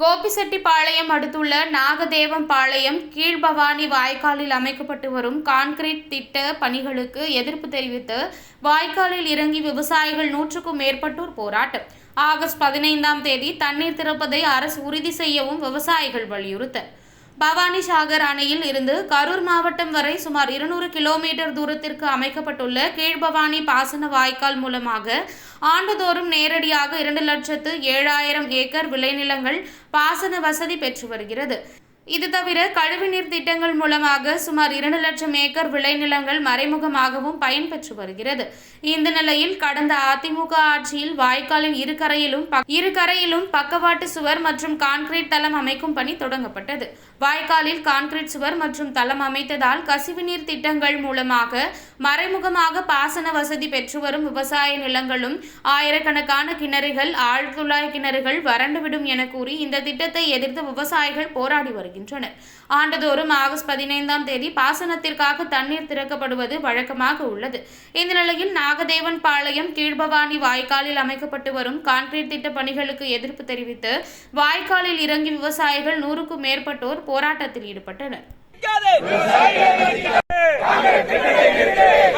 கோபிசெட்டிப்பாளையம் அடுத்துள்ள நாகதேவம் பாளையம் கீழ்பவானி வாய்க்காலில் அமைக்கப்பட்டு வரும் கான்கிரீட் திட்ட பணிகளுக்கு எதிர்ப்பு தெரிவித்து வாய்க்காலில் இறங்கி விவசாயிகள் நூற்றுக்கும் மேற்பட்டோர் போராட்டம். ஆகஸ்ட் பதினைந்தாம் தேதி தண்ணீர் திறப்பதை அரசு உறுதி செய்யவும் விவசாயிகள் வலியுறுத்தல் பவானி சாகர் அணையில் இருந்து கரூர் மாவட்டம் வரை சுமார் இருநூறு கிலோமீட்டர் தூரத்திற்கு அமைக்கப்பட்டுள்ள கீழ்பவானி பாசன வாய்க்கால் மூலமாக ஆண்டுதோறும் நேரடியாக இரண்டு லட்சத்து ஏழாயிரம் ஏக்கர் விளைநிலங்கள் பாசன வசதி பெற்று வருகிறது. இது தவிர கழிவுநீர் திட்டங்கள் மூலமாக சுமார் இரண்டு லட்சம் ஏக்கர் விளைநிலங்கள் மறைமுகமாகவும் பயன்பெற்று வருகிறது. இந்த நிலையில் கடந்த அதிமுக ஆட்சியில் வாய்க்காலின் இரு கரையிலும் பக்- இரு கரையிலும் பக்கவாட்டு சுவர் மற்றும் கான்கிரீட் தளம் அமைக்கும் பணி தொடங்கப்பட்டது. வாய்க்காலில் கான்கிரீட் சுவர் மற்றும் தளம் அமைத்ததால் கசிவுநீர் திட்டங்கள் மூலமாக மறைமுகமாக பாசன வசதி பெற்று வரும் விவசாய நிலங்களும் ஆயிரக்கணக்கான கிணறுகள் ஆழ்குழாய் கிணறுகள் வறண்டுவிடும் என கூறி இந்த திட்டத்தை எதிர்த்து விவசாயிகள் போராடி வருகின்றனர் ஆண்டுதோறும் ஆகஸ்ட் பதினைந்தாம் தேதி பாசனத்திற்காக தண்ணீர் திறக்கப்படுவது வழக்கமாக உள்ளது. இந்த நிலையில் நாகதேவன் பாளையம் கீழ்பவானி வாய்க்காலில் அமைக்கப்பட்டு வரும் கான்கிரீட் திட்ட பணிகளுக்கு எதிர்ப்பு தெரிவித்து வாய்க்காலில் இறங்கி விவசாயிகள் நூறுக்கும் மேற்பட்டோர் போராட்டத்தில் ஈடுபட்டனர்.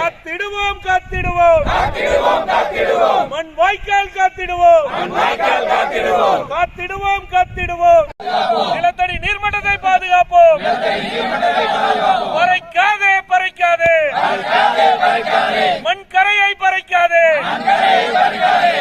காத்திடுவோம் காத்திடுவோம். மண் வாய்க்கால் காத்திடுவோம். காத்திடுவோம் காத்திடுவோம். barricades!